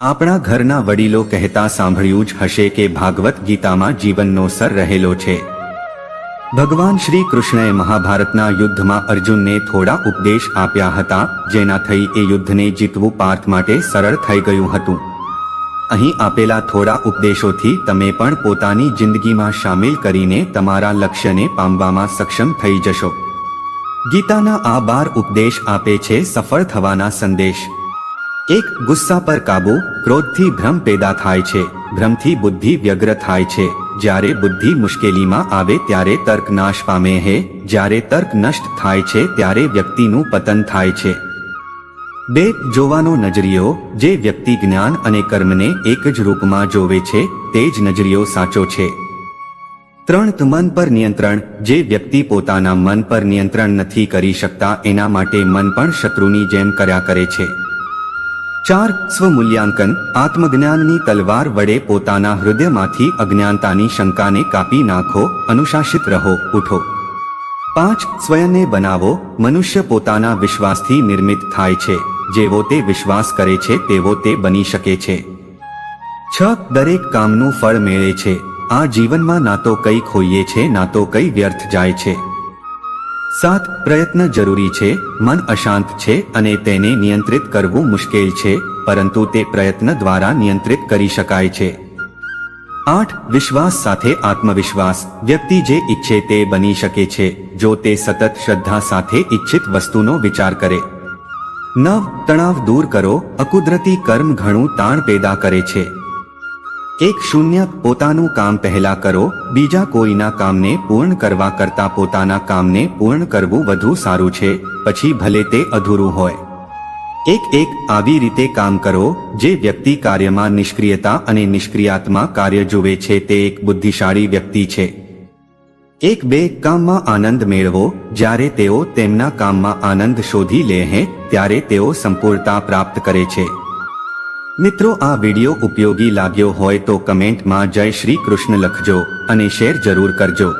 આપણા ઘરના વડીલો કહેતા સાંભળ્યું જ હશે કે ભાગવત ગીતામાં જીવનનો સર રહેલો છે. ભગવાન શ્રી કૃષ્ણએ મહાભારતના યુદ્ધમાં અર્જુનને થોડા ઉપદેશ આપ્યા હતા, જેના થઈ એ યુદ્ધને જીતવું પાર્થ માટે સરળ થઈ ગયું હતું. અહીં આપેલા થોડા ઉપદેશોથી તમે પણ પોતાની જિંદગીમાં સામેલ કરીને તમારા લક્ષ્યને પામવામાં સક્ષમ થઈ જશો. ગીતાના આ બાર ઉપદેશ આપે છે સફળ થવાના સંદેશ. એક ગુસ્સા પર કાબુ ક્રોધથી ભ્રમ પેદા થાય છે, ભ્રમથી બુદ્ધિ વ્યગ્ર થાય છે. જ્યારે બુદ્ધિ મુશ્કેલીમાં આવે ત્યારે તર્ક નાશ પામે હે, જ્યારે તર્ક નષ્ટ થાય છે ત્યારે વ્યક્તિનું પતન થાય છે. બે જોવાનો નજરિયો, જે વ્યક્તિ જ્ઞાન અને કર્મને એક જ રૂપમાં જોવે છે, તે જ નજરિયો સાચો છે. ત્રણ મન પર નિયંત્રણ, જે વ્યક્તિ પોતાના મન પર નિયંત્રણ નથી કરી શકતા, એના માટે મન પણ શત્રુની જેમ કર્યા કરે છે. ચાર સ્વમૂલ્યાંકન, આત્મજ્ઞાનની તલવાર વડે પોતાના હૃદયમાંથી અજ્ઞાનતાની શંકાને કાપી નાખો, અનુશાસિત રહો, ઉઠો. પાંચ સ્વયંને બનાવો, મનુષ્ય પોતાના વિશ્વાસથી નિર્મિત થાય છે. જેવો તે વિશ્વાસ કરે છે, તેવો તે બની શકે છે. છ દરેક કામનું ફળ મેળે છે. આ જીવનમાં ના તો કંઈ ખોઈએ છે, ના તો કંઈ વ્યર્થ જાય છે. સાત પ્રયત્ન જરૂરી છે, મન અશાંત છે અને તેને નિયંત્રિત કરવું મુશ્કેલ છે, પરંતુ તે પ્રયત્ન દ્વારા નિયંત્રિત કરી શકાય છે. આઠ, વિશ્વાસ સાથે આત્મવિશ્વાસ. વ્યક્તિ જે ઈચ્છે તે બની શકે છે, જો તે સતત શ્રદ્ધા સાથે ઈચ્છિત વસ્તુનો વિચાર કરે. નવ, તણાવ દૂર કરો. અકુદરતી કર્મ ઘણું તાણ પેદા કરે છે. એક શૂન્ય પોતાનું કામ પહેલા કરો, બીજા કોઈના કામને પૂર્ણ કરવા કરતા પોતાના કામને પૂર્ણ કરવું વધુ સારું છે, પછી ભલે તે અધૂરું હોય. એક એક આવી રીતે કામ કરો, જે વ્યક્તિ કાર્યમાં નિષ્ક્રિયતા અને નિષ્ક્રિયાત્મા કાર્ય જુએ છે તે એક બુદ્ધિશાળી વ્યક્તિ છે. એક બે કામમાં આનંદ મેળવો, જ્યારે તેઓ તેમના કામમાં આનંદ શોધી લે હે, ત્યારે તેઓ સંપૂર્ણતા પ્રાપ્ત કરે છે. મિત્રો, આ વિડિયો ઉપયોગી લાગ્યો હોય તો કમેન્ટમાં જય શ્રી કૃષ્ણ લખજો અને શેર જરૂર કરજો.